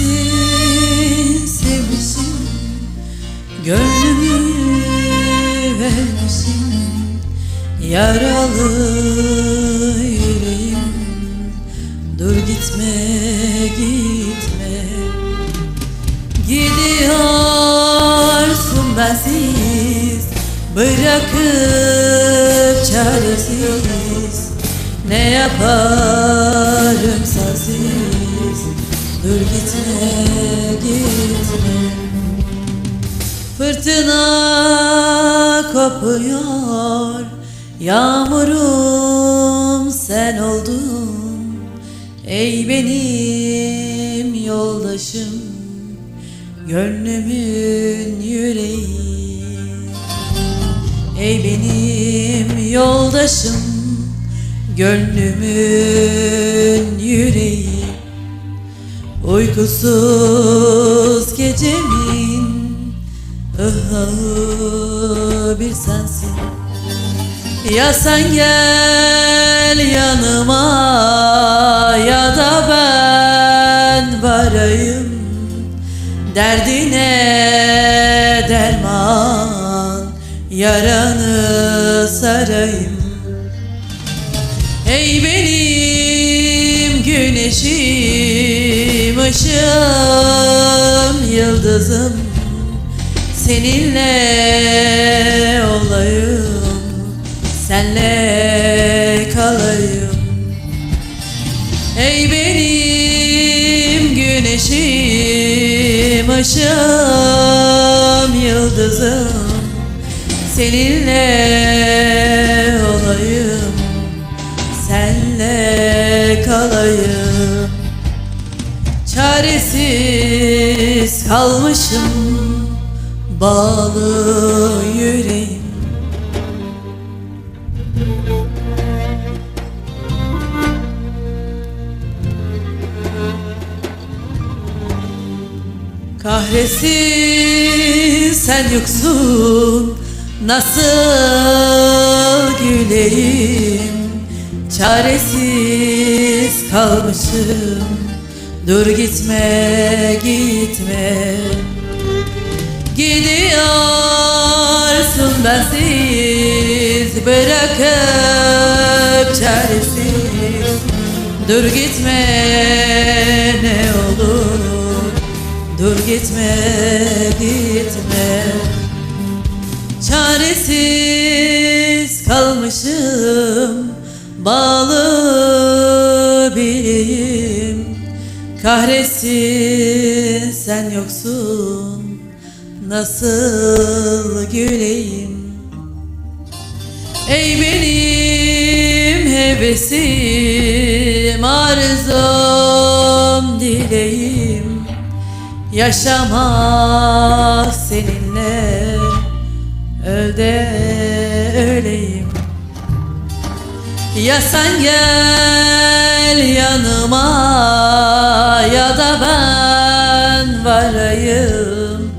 Kahretsin sevmişim Gönlümü vermişim Yaralı yüreğim Dur gitme gitme. Gidiyorsun bensiz Bırakıp çaresiz. Ne yaparım sensiz Dur gitme gitme. Fırtına kopuyor Yağmurum sen oldun. Ey benim yoldaşım Gönlümün yüreği. Ey benim yoldaşım Gönlümün yüreği Uykusuz gecemin ıhı bir sensin. Ya sen gel yanıma ya da ben varayım. Derdine derman yaranı sarayım. Ey benim güneşim, ışığım, yıldızım Seninle olayım, senle kalayım. Ey benim güneşim, ışığım, yıldızım Seninle Çaresiz kalmışım bağlı yüreğim. Kahretsin sen yoksun Nasıl güleyim? Çaresiz kalmışım Dur gitme gitme. Gidiyorsun bensiz Bırakıp çaresiz. Dur gitme ne olur. Dur gitme gitme. Çaresiz kalmışım Bağlı Kahretsin sen yoksun. Nasıl güleyim? Ey benim hevesim Arzum dileğim. Yaşamak seninle Öl de öleyim. Ya sen gel yanıma ben varayım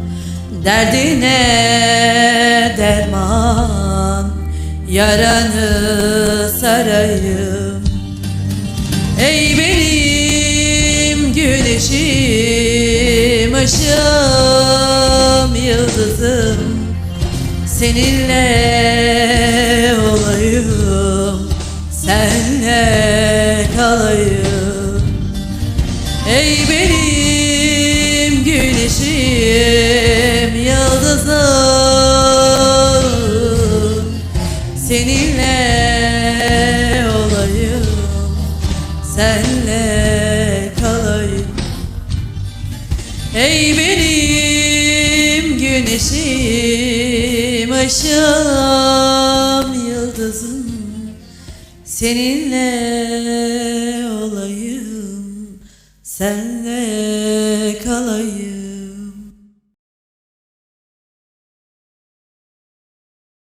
Derdine derman Yaranı sarayım. Ey benim güneşim, ışığım, yıldızım Seninle olayım, senle senle kalayım. Ey benim güneşim, ışığım, yıldızım. Seninle olayım, senle